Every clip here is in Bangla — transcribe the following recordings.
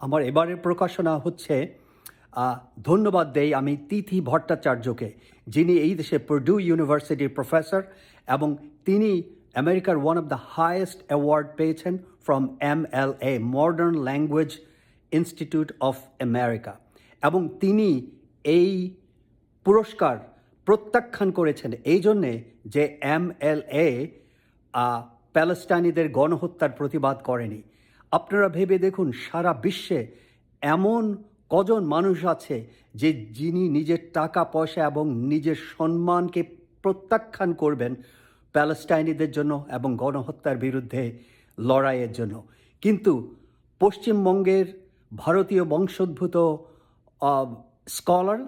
আমার এবারের প্রকাশনা হচ্ছে ধন্যবাদ দেই আমি তিথি ভট্টাচার্যকে, যিনি এই দেশে পর্ডু ইউনিভার্সিটির প্রফেসর এবং তিনি আমেরিকার one of the highest award পেয়েছেন from M L A modern language institute of America এবং তিনি এই পুরস্কার প্রত্যাখ্যান করেছেন এই জন্যে যে এম এল এ প্যালেস্টাইনিদের গণহত্যার প্রতিবাদ করেনি। আপনারা ভেবে দেখুন, সারা বিশ্বে এমন কজন মানুষ আছে যে যিনি নিজের টাকা, পয়সা এবং নিজের সম্মানকে প্রত্যাখ্যান করবেন প্যালেস্টাইনিদের জন্য এবং গণহত্যার বিরুদ্ধে লড়াইয়ের জন্য। কিন্তু পশ্চিমবঙ্গের ভারতীয় বংশোদ্ভূত স্কলার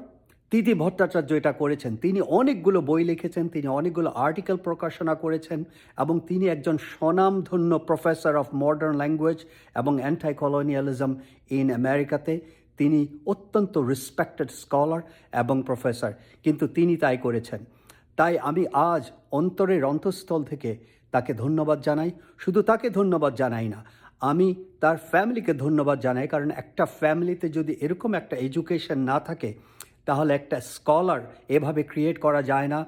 তিথি ভট্টাচার্য এটা করেছেন। তিনি অনেকগুলো বই লিখেছেন, তিনি অনেকগুলো আর্টিকেল প্রকাশনা করেছেন এবং তিনি একজন স্বনামধন্য প্রফেসর অফ মডার্ন ল্যাঙ্গুয়েজ এবং অ্যান্টাই কলোনিয়ালিজম ইন আমেরিকাতে তিনি অত্যন্ত রেসপেক্টেড স্কলার এবং প্রফেসর কিন্তু তিনি তাই করেছেন। তাই আমি আজ অন্তরের অন্তঃস্থল থেকে তাকে ধন্যবাদ জানাই। শুধু তাকে ধন্যবাদ জানাই না, আমি তার ফ্যামিলিকে ধন্যবাদ জানাই, কারণ একটা ফ্যামিলিতে যদি এরকম একটা এডুকেশন না থাকে তাহলে একটা স্কলার এভাবে ক্রিয়েট করা যায় না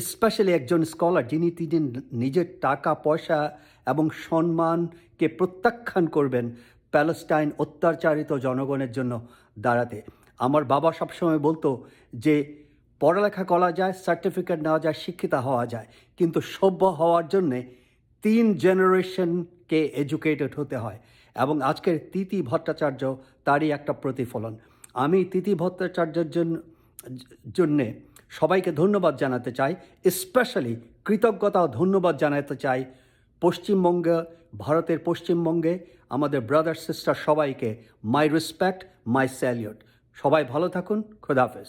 স্পেশালি একজন স্কলার যিনি তিনি নিজের টাকা, পয়সা এবং সম্মানকে প্রত্যাখ্যান করবেন প্যালেস্টাইন অত্যাচারিত জনগণের জন্য দাঁড়াতে। আমার বাবা সবসময় বলতো যে, পড়ালেখা করা যায় সার্টিফিকেট নেওয়া যায়, শিক্ষিত হওয়া যায়, কিন্তু সভ্য হওয়ার জন্যে তিন জেনারেশনকে এডুকেটেড হতে হয়। এবং আজকের তিতি ভট্টাচার্য তারই একটা প্রতিফলন। আমি তিথি ভট্টাচার্যের জন্য জন্যে সবাইকে ধন্যবাদ জানাতে চাই স্পেশালি কৃতজ্ঞতা ধন্যবাদ জানাতে চাই পশ্চিমবঙ্গে, ভারতের পশ্চিমবঙ্গে, আমাদের ব্রাদার সিস্টার সবাইকে মাই রেসপেক্ট মাই স্যালিউট সবাই ভালো থাকুন খোদাফেজ